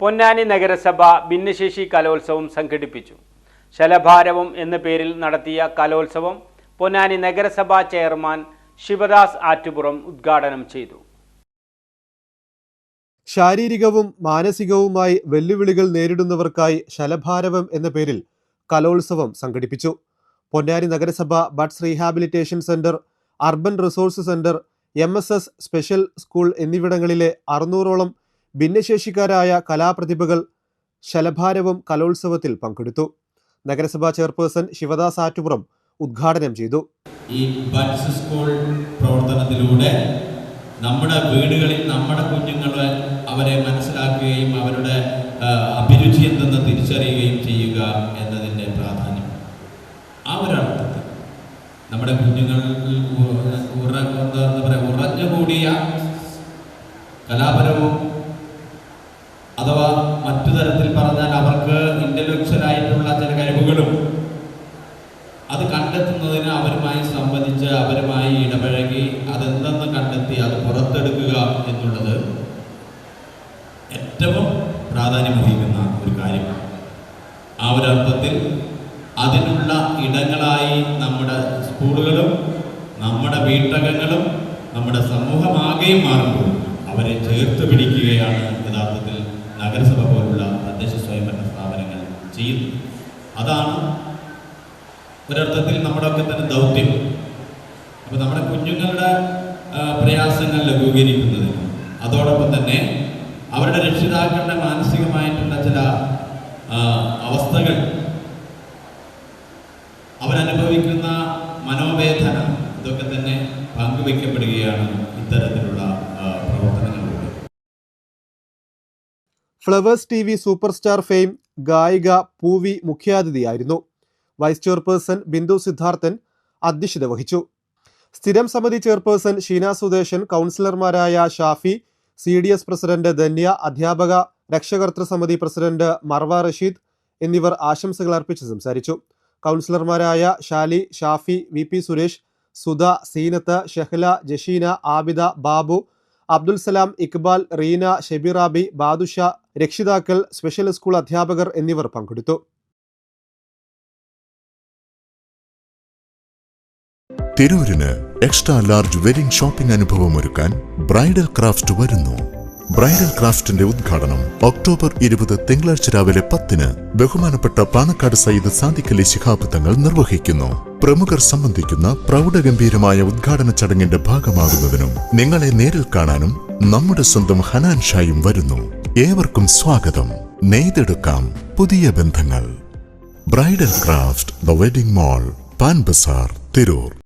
പൊന്നാനി നഗരസഭ ഭിന്നശേഷി കലോത്സവം സംഘടിപ്പിച്ചു. ശലഭാരവം എന്ന പേരിൽ നടത്തിയ കലോത്സവം പൊന്നാനി നഗരസഭാ ചെയർമാൻ ശിവദാസ് ആറ്റുപുറം ഉദ്ഘാടനം ചെയ്തു. ശാരീരികവും മാനസികവുമായി വെല്ലുവിളികൾ നേരിടുന്നവർക്കായി ശലഭാരവം എന്ന പേരിൽ കലോത്സവം സംഘടിപ്പിച്ചു. പൊന്നാനി നഗരസഭ buds rehabilitation centre urban resource centre M special school എന്നിവിടങ്ങളിലെ അറുന്നൂറോളം ഭിന്നശേഷിക്കാരായ കലാപ്രതിഭകൾ ശലഭാരവും കലോത്സവത്തിൽ പങ്കെടുത്തു. നഗരസഭാ ചെയർപേഴ്സൺ ശിവദാസ് ആറ്റുപുറം ഉദ്ഘാടനം ചെയ്തു. ഈ ബഡ്സ് സ്കൂൾ പ്രവർത്തനത്തിലൂടെ നമ്മുടെ വീടുകളിൽ നമ്മുടെ കുഞ്ഞുങ്ങൾ അവരെ മനസ്സിലാക്കുകയും അവരുടെ അഭിരുചി എന്തെന്ന് തിരിച്ചറിയുകയും ചെയ്യുക എന്നതിന്റെ പ്രാധാന്യം. ആ ഒരർത്ഥത്തിൽ നമ്മുടെ കുഞ്ഞുങ്ങൾ ഉറ- എന്താ പറയുക ഉറഞ്ഞുകൂടിയ കലാപരവും അഥവാ മറ്റു തരത്തിൽ പറഞ്ഞാൽ അവർക്ക് ഇന്റലക്ച്വൽ ആയിട്ടുള്ള ചില കഴിവുകളും അത് കണ്ടെത്തുന്നതിന് അവരുമായി സംബന്ധിച്ച് അവരുമായി ഇടപഴകി അതെന്തെന്ന് കണ്ടെത്തി അത് പുറത്തെടുക്കുക എന്നുള്ളത് ഏറ്റവും പ്രാധാന്യമർഹിക്കുന്ന ഒരു കാര്യമാണ്. ആ ഒരു അർത്ഥത്തിൽ അതിനുള്ള ഇടങ്ങളായി നമ്മുടെ സ്കൂളുകളും നമ്മുടെ വീട്ടകങ്ങളും നമ്മുടെ സമൂഹമാകെയും മാറുമ്പോൾ അവരെ ചേർത്ത് പിടിക്കുകയാണ് നഗരസഭ പോലുള്ള തദ്ദേശ സ്വയംഭരണ സ്ഥാപനങ്ങൾ ചെയ്യുന്നു അതാണ് ഒരർത്ഥത്തിൽ നമ്മുടെയൊക്കെ തന്നെ ദൗത്യം. അപ്പോൾ നമ്മുടെ കുഞ്ഞുങ്ങളുടെ പ്രയാസങ്ങൾ ലഘൂകരിക്കുന്നതിന് അതോടൊപ്പം തന്നെ അവരുടെ രക്ഷിതാക്കളുടെ മാനസികമായിട്ടുള്ള ചില അവസ്ഥകൾ അവരനുഭവിക്കുന്ന മനോവേദന ഇതൊക്കെ തന്നെ പങ്കുവയ്ക്കപ്പെടുകയാണ് ഇത്തരത്തിലുള്ള Flowers T V super star fame ഗായിക പൂവി മുഖ്യാതിഥിയായിരുന്നു. വൈസ് ചെയർപേഴ്സൺ ബിന്ദു സിദ്ധാർത്ഥൻ അധ്യക്ഷത വഹിച്ചു. സ്ഥിരം സമിതി ചെയർപേഴ്സൺ ഷീന സുദേശൻ കൗൺസിലർമാരായ Shafi C D S president Dhanya അധ്യാപക രക്ഷകർത്തൃ സമിതി പ്രസിഡന്റ് മർവ റഷീദ് എന്നിവർ ആശംസകൾ അർപ്പിച്ച് സംസാരിച്ചു. കൗൺസിലർമാരായ ഷാലി ഷാഫി വി പി സുരേഷ് സുധ സീനത്ത് ഷെഹ്ല ജഷീന ആബിദ ബാബു അബ്ദുൽ സലാം ഇക്ബാൽ റീന ഷെബിറാബി ബാദുഷ രക്ഷിതാക്കൾ സ്പെഷ്യൽ സ്കൂൾ അധ്യാപകർ എന്നിവർ പങ്കെടുത്തു. തിരൂരിന് എക്സ്ട്രാ ലാർജ് വെഡിംഗ് ഷോപ്പിംഗ് അനുഭവം ഒരുക്കാൻ ബ്രൈഡൽ ക്രാഫ്റ്റ് വരുന്നു. ബ്രൈഡൽ ക്രാഫ്റ്റിന്റെ ഉദ്ഘാടനം ഒക്ടോബർ ഇരുപത് തിങ്കളാഴ്ച രാവിലെ പത്തിന് ബഹുമാനപ്പെട്ട പാണക്കാട് സയ്യിദ് സാദിഖലി ശിഹാബ് തങ്ങൾ നിർവഹിക്കുന്നു. പ്രമുഖർ സംബന്ധിക്കുന്ന പ്രൗഢഗംഭീരമായ ഉദ്ഘാടന ചടങ്ങിന്റെ ഭാഗമാകുന്നതിനും നിങ്ങളെ നേരിൽ കാണാനും നമ്മുടെ സ്വന്തം ഹനാൻ ഷായും വരുന്നു. ഏവർക്കും സ്വാഗതം. നെയ്തെടുക്കാം പുതിയ ബന്ധങ്ങൾ. Bridal craft the wedding mall pan bazaar Tirur.